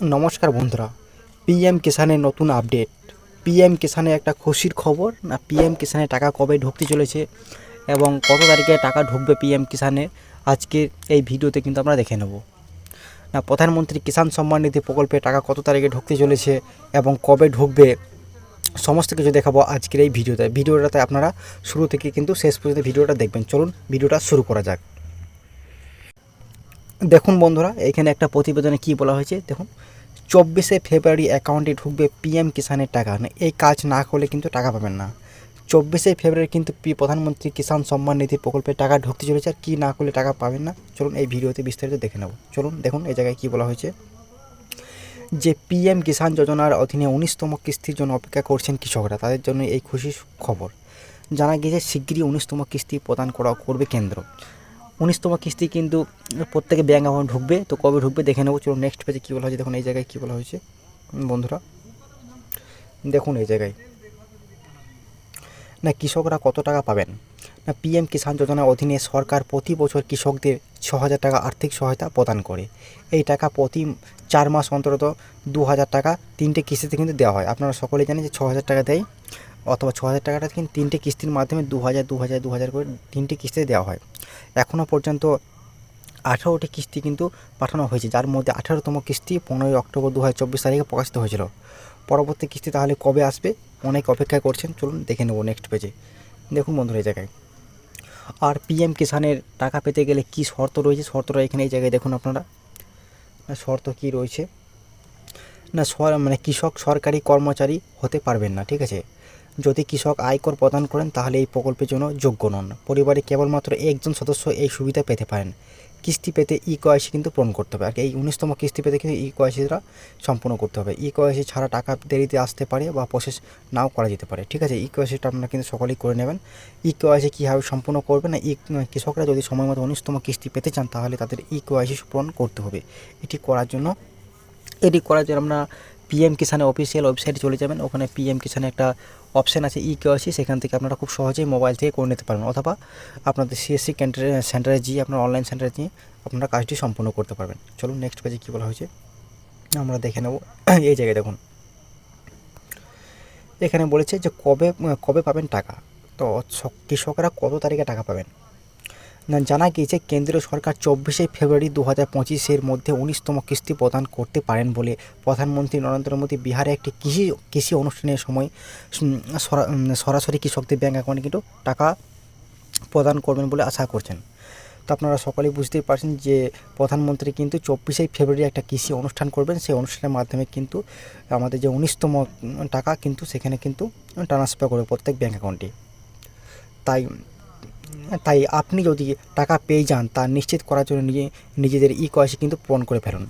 নমস্কার বন্ধুরা, পিএম কিষানের নতুন আপডেট। পিএম কিষানে একটা খুশির খবর, না, পিএম কিষানে টাকা কবে ঢুকতে চলেছে এবং কত তারিখে টাকা ঢুকবে পিএম কিষানে আজকে এই ভিডিওতে কিন্তু আমরা দেখে নেব। না, প্রধানমন্ত্রী কিষাণ সম্মান নিধি প্রকল্পে টাকা কত তারিখে ঢুকতে চলেছে এবং কবে ঢুকবে, সমস্ত কিছু দেখাবো আজকের এই ভিডিওতে। ভিডিওটাতে আপনারা শুরু থেকে কিন্তু শেষ পর্যন্ত ভিডিওটা দেখবেন। চলুন, ভিডিওটা শুরু করা যাক। দেখুন বন্ধুরা, এখানে একটা প্রতিবেদনে কি বলা হয়েছে? দেখুন, চব্বিশে ফেব্রুয়ারি অ্যাকাউন্টে ঢুকবে পিএম কিষানের টাকা। না এই কাজ না করলে কিন্তু টাকা পাবেন না। চব্বিশে ফেব্রুয়ারি কিন্তু প্রধানমন্ত্রী কিষাণ সম্মান নিধি প্রকল্পে টাকা ঢুকতে চলেছে, আর কী না করলে টাকা পাবেন না? চলুন এই ভিডিওতে বিস্তারিত দেখে নেব। চলুন দেখুন এই জায়গায় কী বলা হয়েছে। যে পিএম কিষাণ যোজনার অধীনে উনিশতম কিস্তির জন্য অপেক্ষা করছেন কৃষকরা, তাদের জন্য এই খুশির খবর। জানা গিয়েছে, শিগগিরই উনিশতম কিস্তি প্রদান করা করবে কেন্দ্র। উনিশতম কিস্তি কিন্তু প্রত্যেকে ব্যাঙ্ক অ্যাকাউন্ট ঢুকবে। তো কবে ঢুকবে দেখে নেব। চলো নেক্সট পেজে কী বলা হয়েছে, দেখুন এই জায়গায় কী বলা হয়েছে। বন্ধুরা, দেখুন এই জায়গায়। না, কৃষকরা কত টাকা পাবেন? না পিএম কিষাণ যোজনার অধীনে সরকার প্রতি বছর কৃষকদের ছ হাজার টাকা আর্থিক সহায়তা প্রদান করে। এই টাকা প্রতি চার মাস অন্তত দু হাজার টাকা তিনটে কিস্তিতে কিন্তু দেওয়া হয়। আপনারা সকলেই জানেন যে ছ হাজার টাকা দেয়। অথবা ছ হাজার টাকাটা কিন্তু তিনটে কিস্তির মাধ্যমে দু হাজার দু হাজার দু হাজার করে তিনটে কিস্তিতে দেওয়া হয়। এখনও পর্যন্ত আঠারোটি কিস্তি কিন্তু পাঠানো হয়েছে, যার মধ্যে আঠারোতম কিস্তি পনেরোই অক্টোবর দু হাজার চব্বিশ তারিখে প্রকাশিত হয়েছিল। পরবর্তী কিস্তি তাহলে কবে আসবে? অনেক অপেক্ষা করছেন, চলুন দেখে নেব নেক্সট পেজে দেখুন বন্ধুরা এই জায়গায়। আর পিএম কিষানের টাকা পেতে গেলে কি শর্ত রয়েছে? শর্তটা এখানে এই জায়গায় দেখুন আপনারা। না, শর্ত কি রয়েছে? না মানে কৃষক সরকারি কর্মচারী হতে পারবেন না, ঠিক আছে? যদি কৃষক আয়কর প্রদান করেন, তাহলে এই প্রকল্পের জন্য যোগ্য নন। পরিবারে কেবলমাত্র একজন সদস্য এই সুবিধা পেতে পারেন। কিস্তি পেতে ই কয়েসি কিন্তু পূরণ করতে হবে। আর এই উনিশতম কিস্তি পেতে কিন্তু ই কয়েসিটা সম্পূর্ণ করতে হবে। ই কয়েসি ছাড়া টাকা দেরিতে আসতে পারে বা প্রসেস নাও করা যেতে পারে। ঠিক আছে? ই কয়েসিটা আপনারা কিন্তু সকলেই করে নেবেন। ই কেওয়াইসি কীভাবে সম্পূর্ণ করবে না, ই কৃষকরা যদি সময় মতো উনিশতম কিস্তি পেতে চান, তাহলে তাদের ই কেওয়াইসি পূরণ করতে হবে। এটি করার জন্য, এটি করার জন্য আপনারা পিএম কিষানের অফিসিয়াল ওয়েবসাইটে চলে যাবেন। ওখানে পিএম কিষানে একটা অপশান আছে ই কেওয়াইসি সেখান থেকে আপনারা খুব সহজেই মোবাইল থেকে করে নিতে পারবেন। অথবা আপনাদের সিএসসি সেন্টারে সেন্টারে গিয়ে আপনার অনলাইন সেন্টারে গিয়ে আপনারা কাজটি সম্পূর্ণ করতে পারবেন। চলুন নেক্সট পেজে কী বলা হয়েছে? আমরা দেখে নেব। এই জায়গায় দেখুন। এখানে বলেছে যে কবে কবে পাবেন টাকা? তো কৃষকরা কত তারিখে টাকা পাবেন? জানা গিয়েছে কেন্দ্রীয় সরকার চব্বিশে ফেব্রুয়ারি দু হাজার পঁচিশের মধ্যে উনিশতম কিস্তি প্রদান করতে পারেন বলে প্রধানমন্ত্রী নরেন্দ্র মোদী বিহারে একটি কৃষি কৃষি অনুষ্ঠানের সময় সরাসরি কৃষকদের ব্যাঙ্ক অ্যাকাউন্টে কিন্তু টাকা প্রদান করবেন বলে আশা করছেন। তো আপনারা সকলেই বুঝতেই পারছেন যে প্রধানমন্ত্রী কিন্তু চব্বিশে ফেব্রুয়ারি একটা কৃষি অনুষ্ঠান করবেন। সেই অনুষ্ঠানের মাধ্যমে কিন্তু আমাদের যে উনিশতম টাকা কিন্তু সেখানে কিন্তু ট্রান্সফার করবে প্রত্যেক ব্যাঙ্ক অ্যাকাউন্টে। তাই তাই আপনি যদি টাকা পেয়ে যান, তা নিশ্চিত করার জন্য নিজে নিজেদের ই কয়েসি কিন্তু পূরণ করে ফেলুন।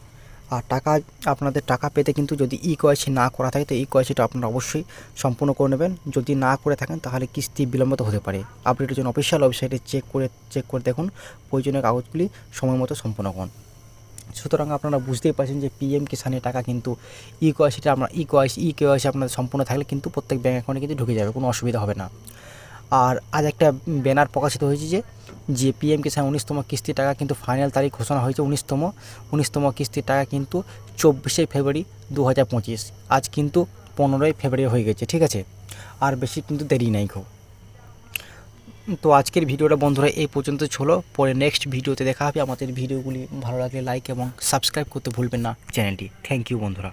আর টাকা, আপনাদের টাকা পেতে কিন্তু যদি ই কয়েসি না করা থাকে, তো ই কয়েসিটা আপনারা অবশ্যই সম্পূর্ণ করে নেবেন। যদি না করে থাকেন, তাহলে কিস্তি বিলম্বিত হতে পারে। আপডেটের জন্য অফিসিয়াল ওয়েবসাইটে চেক করে চেক করে দেখুন। প্রয়োজনীয় কাগজগুলি সময় মতো সম্পূর্ণ করুন। সুতরাং আপনারা বুঝতেই পারছেন যে পিএম কিষানের টাকা কিন্তু ই কয়েসিটা আপনার ই কয়েসি ই কেওয়াইসি আপনাদের সম্পূর্ণ থাকলে কিন্তু প্রত্যেক ব্যাঙ্ক অ্যাকাউন্টে কিন্তু ঢুকে যাবে, কোনো অসুবিধা হবে না। আর আজ একটা ব্যানার প্রকাশিত হয়েছে যে যে পিএম কিষাণ উনিশতম কিস্তির টাকা কিন্তু ফাইনাল তারিখ ঘোষণা হয়েছে উনিশতম উনিশতম কিস্তির টাকা কিন্তু চব্বিশে ফেব্রুয়ারি দু হাজার পঁচিশ। আজ কিন্তু পনেরোই ফেব্রুয়ারি হয়ে গেছে, ঠিক আছে? আর বেশি কিন্তু দেরি নাই খুব। তো আজকের ভিডিওটা বন্ধুরা এই পর্যন্ত ছিল পরে নেক্সট ভিডিওতে দেখা হবে। আমাদের ভিডিওগুলি ভালো লাগলে লাইক এবং সাবস্ক্রাইব করতে ভুলবেন না চ্যানেলটি। থ্যাংক ইউ বন্ধুরা।